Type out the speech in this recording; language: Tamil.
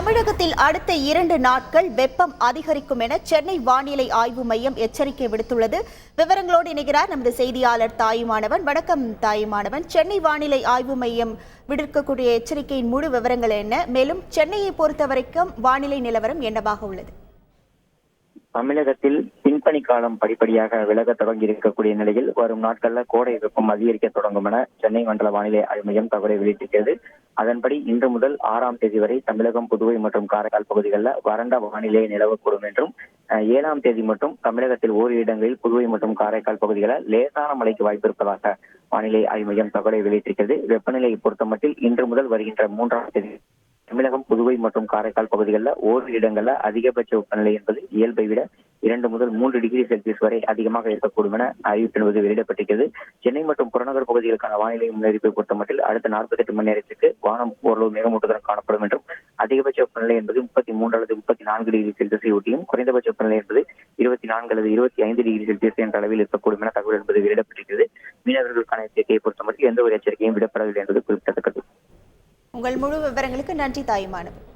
தமிழகத்தில் அடுத்த இரண்டு நாட்கள் வெப்பம் அதிகரிக்கும் என சென்னை வானிலை ஆய்வு மையம் எச்சரிக்கை விடுத்துள்ளது. விவரங்களோடு இணைகிறார் நமது செய்தியாளர் தாயுமானவன் வணக்கம் தாயுமானவன் சென்னை வானிலை ஆய்வு மையம் விடுக்கக்கூடிய எச்சரிக்கையின் முழு விவரங்கள் என்ன? மேலும் சென்னையை பொறுத்தவரைக்கும் வானிலை நிலவரம் என்னவாக உள்ளது? தமிழகத்தில் பின்பனி காலம் படிப்படியாக விலக தொடங்கி இருக்கக்கூடிய நிலையில் வரும் நாட்கள்ல கோடை வெப்பம் அதிகரிக்க தொடங்கும் என சென்னை மண்டல வானிலை ஆய்வு மையம் தகவலை வெளியிட்டிருக்கிறது. அதன்படி இன்று முதல் ஆறாம் தேதி வரை தமிழகம் புதுவை மற்றும் காரைக்கால் பகுதிகளில் வறண்ட வானிலை நிலவக்கூடும் என்றும் அஹ், ஏழாம் தேதி மட்டும் தமிழகத்தில் ஓரிரு இடங்களில் புதுவை மற்றும் காரைக்கால் பகுதிகளில் லேசான மழைக்கு வாய்ப்பு இருப்பதாக வானிலை ஆய்வு மையம் தகவலை வெளியிட்டிருக்கிறது. வெப்பநிலையை பொறுத்தமட்டில் இன்று முதல் வருகின்ற மூன்றாம் தேதி தமிழகம் புதுவை மற்றும் காரைக்கால் பகுதிகளில் ஓரிரு இடங்களில் அதிகபட்ச வெப்பநிலை என்பது இயல்பை விட இரண்டு முதல் மூன்று டிகிரி செல்சியஸ் வரை அதிகமாக இருக்கக்கூடும் என அறிவிப்பு என்பது வெளியிடப்பட்டிருக்கிறது. சென்னை மற்றும் புறநகர் பகுதிகளுக்கான வானிலை முன்னறிவிப்பை பொறுத்தமட்டில் அடுத்த நாற்பத்தி எட்டு மணி நேரத்திற்கு வானம் ஓரளவு மேகமூட்டத்துடன் காணப்படும் என்றும் அதிகபட்ச வெப்பநிலை என்பது முப்பத்தி மூன்று அல்லது முப்பத்தி நான்கு டிகிரி செல்சியஸை ஒட்டியும் குறைந்தபட்ச வெப்பநிலை என்பது இருபத்தி நான்கு அல்லது இருபத்தி ஐந்து டிகிரி செல்சியஸ் என்ற அளவில் இருக்கக்கூடும் என தகவல் என்பது வெளியிடப்பட்டிருக்கிறது. மீனவர்களுக்கான எச்சரிக்கையை பொறுத்தமட்டில் எந்த ஒரு எச்சரிக்கையும் விடப்படவில்லை என்பது குறிப்பிடத்தக்கது. உங்கள் முழு விவரங்களுக்கு நன்றி தாயுமானவர்.